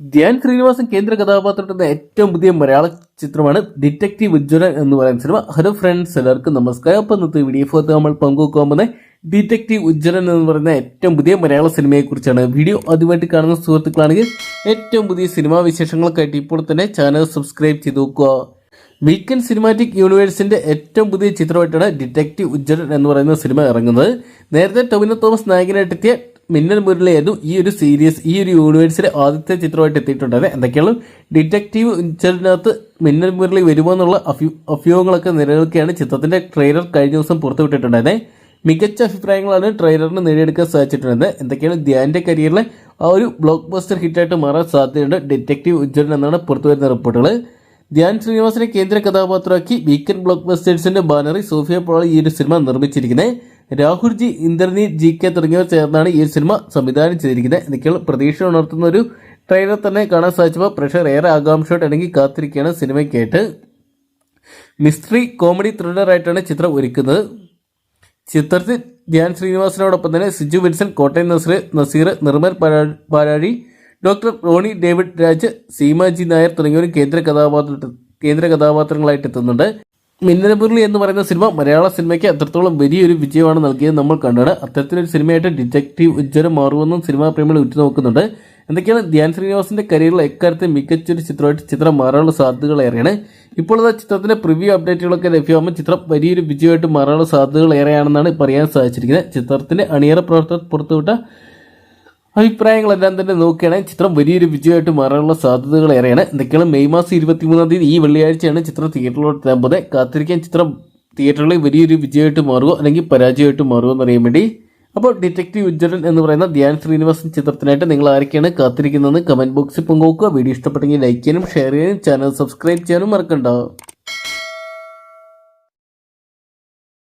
ധ്യാൻ ശ്രീനിവാസൻ കേന്ദ്ര കഥാപാത്രത്തിന്റെ ഏറ്റവും പുതിയ മലയാള ചിത്രമാണ് ഡിറ്റക്റ്റീവ് ഉജ്ജ്വലൻ എന്ന് പറയുന്ന സിനിമ. ഹലോ ഫ്രണ്ട്സ് എല്ലാവർക്കും നമസ്കാരം. അപ്പം ഇന്നത്തെ വീഡിയോ ഫോർത്ത് നമ്മൾ പങ്കുവെക്കാൻ പോകുന്ന ഡിറ്റക്റ്റീവ് ഉജ്ജ്വലൻ എന്ന് പറയുന്ന ഏറ്റവും പുതിയ മലയാള സിനിമയെ കുറിച്ചാണ് വീഡിയോ ആദ്യമായിട്ട് കാണുന്ന സുഹൃത്തുക്കളാണെങ്കിൽ ഏറ്റവും പുതിയ സിനിമാ വിശേഷങ്ങൾക്കായിട്ട് ഇപ്പോൾ തന്നെ ചാനൽ സബ്സ്ക്രൈബ് ചെയ്ത് നോക്കുക വീക്കെൻഡ് സിനിമാറ്റിക് യൂണിവേഴ്സിന്റെ ഏറ്റവും പുതിയ ചിത്രമായിട്ടാണ് ഡിറ്റക്റ്റീവ് ഉജ്ജ്വലൻ എന്ന് പറയുന്ന സിനിമ ഇറങ്ങുന്നത്. നേരത്തെ ടൊവിനോ തോമസ് നായകനായിട്ടെത്തിയ മിന്നൽ മുരളിയായിരുന്നു ഈ ഒരു സീരീസ് ഈ ഒരു യൂണിവേഴ്സിലെ ആദ്യത്തെ ചിത്രമായിട്ട് എത്തിയിട്ടുണ്ടായത് എന്തൊക്കെയാണ്? ഡിറ്റക്റ്റീവ് ഉജ്ജ്വലിനകത്ത് മിന്നൽ മുരളി വരുമോ എന്നുള്ള അഭ്യൂ അഭ്യൂഹങ്ങളൊക്കെ നിലനിൽക്കുകയാണ്. ചിത്രത്തിന്റെ ട്രെയിലർ കഴിഞ്ഞ ദിവസം പുറത്തുവിട്ടിട്ടുണ്ടായത് മികച്ച അഭിപ്രായങ്ങളാണ് ട്രെയിലറിന് നേടിയെടുക്കാൻ സാധിച്ചിട്ടുള്ളത്. എന്തൊക്കെയാണ്? ധ്യാന്റെ കരിയറിലെ ആ ഒരു ബ്ലോക്ക് ബസ്റ്റർ ഹിറ്റായിട്ട് മാറാൻ സാധ്യതയുണ്ട് ഡിറ്റക്റ്റീവ് ഉജ്ജ്വലൻ എന്നാണ് പുറത്തുവരുന്ന റിപ്പോർട്ടുകൾ ധ്യാൻ ശ്രീനിവാസിനെ കേന്ദ്ര കഥാപാത്രമാക്കി വീക്കെൻഡ് ബ്ലോക്ക് ബസ്റ്റേഴ്സിന്റെ ബാനറി സോഫിയ പോളാണ് ഈ ഒരു സിനിമ നിർമ്മിച്ചിരിക്കുന്നത്. Rahul G Indraneeth G K തുടങ്ങിയവർ ചേർന്നാണ് ഈ സിനിമ സംവിധാനം ചെയ്തിരിക്കുന്നത്. എന്തൊക്കെയുള്ള പ്രതീക്ഷ ഉണർത്തുന്ന ഒരു ട്രെയിലർ തന്നെ കാണാൻ സാധിച്ചപ്പോൾ പ്രഷർ ഏറെ ആകാംക്ഷയോടെ ഇണങ്ങി കാത്തിരിക്കുകയാണ് സിനിമയ്ക്കായിട്ട്. മിസ്റ്ററി കോമഡി ത്രില്ലറായിട്ടാണ് ചിത്രം ഒരുക്കുന്നത്. ചിത്രത്തിൽ ധ്യാൻ ശ്രീനിവാസനോടൊപ്പം തന്നെ Siju Wilson Kottayam Nazeer Nazeer Nirmal Palazhi doctor Rony David Raj Seema G Nair തുടങ്ങിയവരും കേന്ദ്ര കഥാപാത്ര കേന്ദ്ര കഥാപാത്രങ്ങളായിട്ട് എത്തുന്നുണ്ട് മിന്നലമുരളി എന്ന് പറയുന്ന സിനിമ മലയാള സിനിമയ്ക്ക് എത്രത്തോളം വലിയൊരു വിജയമാണ് നൽകിയത് നമ്മൾ കണ്ടാണ്. അത്തരത്തിലൊരു സിനിമയായിട്ട് ഡിറ്റക്റ്റീവ് ഉജ്ജ്വലം മാറുമെന്നും സിനിമാ പ്രേമികൾ ഉറ്റുനോക്കുന്നുണ്ട്. എന്തൊക്കെയാണ് ധ്യാൻ ശ്രീനിവാസിന്റെ കരിയറിൽ എക്കാലത്തെ മികച്ചൊരു ചിത്രമായിട്ട് ചിത്രം മാറാനുള്ള സാധ്യതകൾ ഏറെയാണ്. ഇപ്പോൾ ആ ചിത്രത്തിന്റെ പ്രിവ്യൂ അപ്ഡേറ്റുകളൊക്കെ ലഭ്യമാകുമ്പോൾ ചിത്രം വലിയൊരു വിജയമായിട്ട് മാറാനുള്ള സാധ്യതകൾ ഏറെയാണെന്നാണ് പറയാൻ സാധിച്ചിരിക്കുന്നത്. ചിത്രത്തിന്റെ അണിയറ പ്രവർത്തകർ പുറത്തുവിട്ട അഭിപ്രായങ്ങളെല്ലാം തന്നെ നോക്കുകയാണെങ്കിൽ ചിത്രം വലിയൊരു വിജയമായിട്ട് മാറാനുള്ള സാധ്യതകൾ ഏറെയാണ് എന്തൊക്കെയാണ്? മെയ് മാസം ഇരുപത്തിമൂന്നാം തീയതി ഈ വെള്ളിയാഴ്ചയാണ് ചിത്രം തിയേറ്ററിലോട്ട് എത്താൻ കാത്തിരിക്കാൻ ചിത്രം തിയേറ്ററിൽ വലിയൊരു വിജയമായിട്ട് മാറുമോ? അല്ലെങ്കിൽ പരാജയമായിട്ട് മാറുമോ എന്നറിയാൻ വേണ്ടി. അപ്പോൾ ഡിറ്റക്റ്റീവ് ഉജ്ജ്വലൻ എന്ന് പറയുന്ന ധ്യാൻ ശ്രീനിവാസൻ ചിത്രത്തിനായിട്ട് നിങ്ങൾ ആരൊക്കെയാണ് കാത്തിരിക്കുന്നതെന്ന് കമന്റ് ബോക്സിൽ പങ്കുവെക്കുക. വീഡിയോ ഇഷ്ടപ്പെട്ടെങ്കിൽ ലൈക്ക് ചെയ്യാനും ഷെയർ ചെയ്യാനും ചാനൽ സബ്സ്ക്രൈബ് ചെയ്യാനും മറക്കണ്ട.